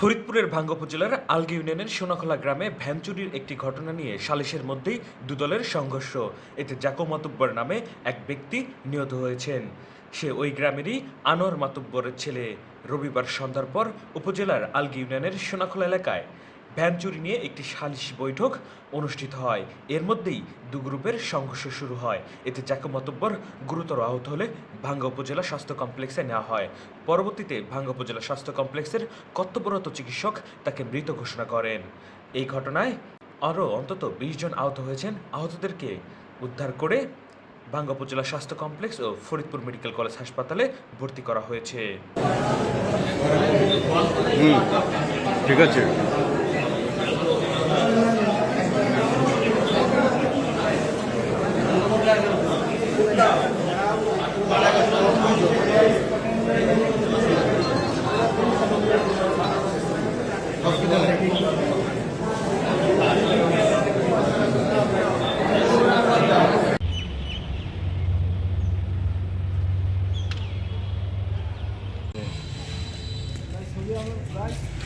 ফরিদপুরের ভাঙ্গ উপজেলার আলগি ইউনিয়নের সোনাখোলা গ্রামে ভ্যান চুরির একটি ঘটনা নিয়ে সালিশের মধ্যেই দুদলের সংঘর্ষ। এতে জাকো মাতুব্বর নামে এক ব্যক্তি নিহত হয়েছেন। সে ওই গ্রামেরই আনোয়ার মাতুব্বরের ছেলে। রবিবার সন্ধ্যার পর উপজেলার আলগি ইউনিয়নের সোনাখোলা এলাকায় ভ্যান চুরি নিয়ে একটি সালিশ বৈঠক অনুষ্ঠিত হয়। এর মধ্যেই দু গ্রুপের সংঘর্ষ শুরু হয়। এতে জাকো মাতুব্বর গুরুতর আহত হলে ভাঙ্গা উপজেলা স্বাস্থ্য কমপ্লেক্সে নেওয়া হয়। পরবর্তীতে ভাঙ্গা উপজেলা স্বাস্থ্য কমপ্লেক্সের কর্তব্যরত চিকিৎসক তাকে মৃত ঘোষণা করেন। এই ঘটনায় আরও অন্তত বিশ জন আহত হয়েছেন। আহতদেরকে উদ্ধার করে ভাঙ্গা উপজেলা স্বাস্থ্য কমপ্লেক্স ও ফরিদপুর মেডিকেল কলেজ হাসপাতালে ভর্তি করা হয়েছে। ঠিক আছে। Right?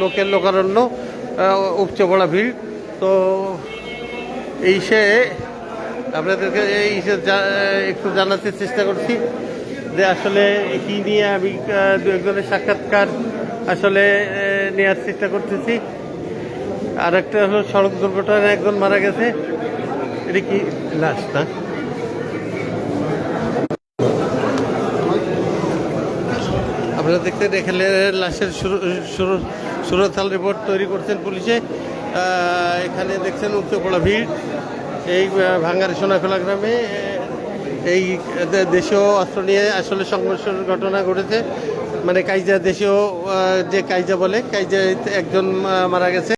লোকের লোকারণ্য উপচে পড়া ভিড়। তো এই সে আপনাদেরকে এই সে একটু জানাতে চেষ্টা করছি যে আসলে কি নিয়ে আমি দু একজনের সাক্ষাৎকার আসলে নেওয়ার চেষ্টা করতেছি। আর একটা হলো সড়ক দুর্ঘটনায় একজন মারা গেছে। এটা কি লাশ না? আপনারা দেখতে দেখলে লাশের সুরতাল রিপোর্ট তৈরি করছেন পুলিশে। এখানে দেখছেন উচ্চপড়া ভিড়। এই ভাঙ্গার সোনাখোলা গ্রামে এই দেশীয় অস্ত্র নিয়ে আসলে সংঘর্ষের ঘটনা ঘটেছে। মানে কাইজা দেশীয় যে কাইজা বলে কাইজা একজন মারা গেছে।